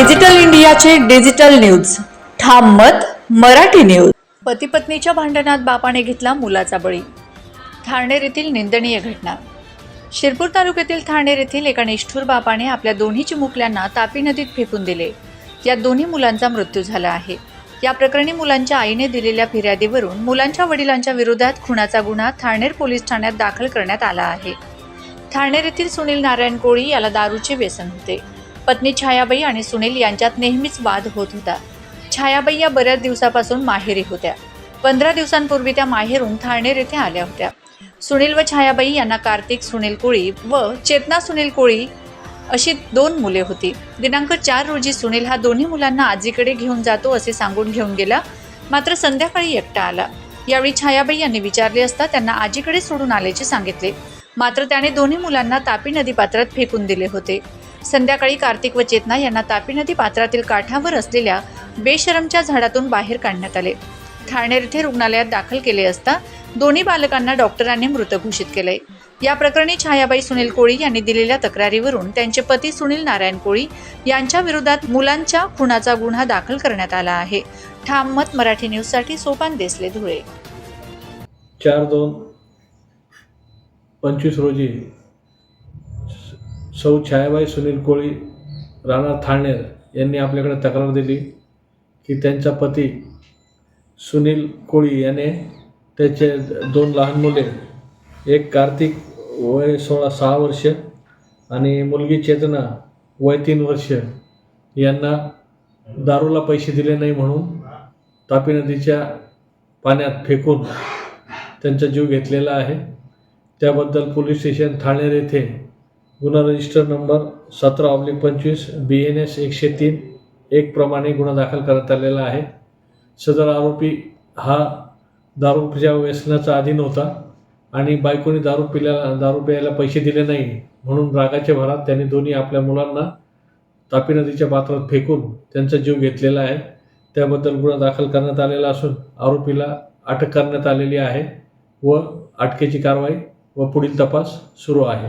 Digital इंडियाचे digital news. ठाम मत मराठी न्यूज. पती पत्नीच्या भांडणात बापाने घेतला मुलाचा बळी. ठाणेर येथील निंदनीय घटना. शिरपूर तालुक्यातील ठाणेर येथील एका निष्ठूर बापाने आपल्या दोन्ही चिमुकल्यांना तापी नदीत फेकून दिले. या दोन्ही मुलांचा मृत्यू झाला आहे. या प्रकरणी मुलांच्या आईने दिलेल्या फिर्यादीवरून मुलांच्या वडिलांच्या विरोधात खुनाचा गुन्हा थाणेर पोलीस ठाण्यात दाखल करण्यात आला आहे. ठाणेर येथील सुनील नारायण कोळी याला दारूचे व्यसन होते. पत्नी छायाबाई आणि सुनील यांच्यात नेहमीच वाद होत होता. छायाबाई या बऱ्याच दिवसापासून माहेरी होत्या. पंधरा दिवसांपूर्वी त्या माहेरून थाळनेर येथे आल्या होत्या. सुनील व छायाबाई यांना कार्तिक सुनील कोळी व चेतना सुनील कोळी अशी दोन मुले होती. दिनांक चार रोजी सुनील हा दोन्ही मुलांना आजीकडे घेऊन जातो असे सांगून घेऊन गेला. मात्र संध्याकाळी एकटा आला. यावेळी छायाबाई यांनी विचारले असता त्यांना आजीकडे सोडून आल्याचे सांगितले. मात्र त्याने दोन्ही मुलांना तापी नदी पात्रात फेकून दिले होते. संध्याकाळी कार्तिक व चेतना यांना तापी नदी पात्रातील काठावर असलेल्या बेशरमच्या झाडातून बाहेर काढण्यात आले. ठाणेर येथे रुग्णालयात दाखल केले असता दोन्ही बालकांना डॉक्टरांनी मृत घोषित केले या प्रकरणी छायाबाई सुनील कोळी यांनी दिलेल्या तक्रारीवरून त्यांचे पती सुनील नारायण कोळी यांच्या विरोधात मुलांच्या खुनाचा गुन्हा दाखल करण्यात आला आहे. ठाम मत मराठी न्यूजसाठी सोपान देसले धुळे. चार दोन पंचवीस रोजी सौ छायाबाई सुनील कोळी राणा थाळनेर यांनी आपल्याकडे तक्रार दिली की त्यांचा पती सुनील कोळी याने त्याचे दोन लहान मुले एक कार्तिक वय सोळा सहा वर्ष आणि मुलगी चेतना वय तीन वर्ष यांना दारूला पैसे दिले नाही म्हणून तापी नदीच्या पाण्यात फेकून त्यांचा जीव घेतलेला आहे. त्याबद्दल पोलीस स्टेशन ठाणेर येथे गुन्हा रजिस्टर नंबर सतरा ऑब्लिक पंचवीस बी एन एस एकशे तीन एक प्रमाणे गुन्हा दाखल करण्यात आलेला आहे. सदर आरोपी हा दारूच्या व्यसनाचा अधीन होता आणि बायकोने दारू पिल्याला दारू प्यायला पैसे दिले नाही म्हणून रागाच्या भरात त्यांनी दोन्ही आपल्या मुलांना तापी नदीच्या पात्रात फेकून त्यांचा जीव घेतलेला आहे. त्याबद्दल गुन्हा दाखल करण्यात आलेला असून आरोपीला अटक करण्यात आलेली आहे व अटकेची कारवाई व पुढील तपास सुरू आहे.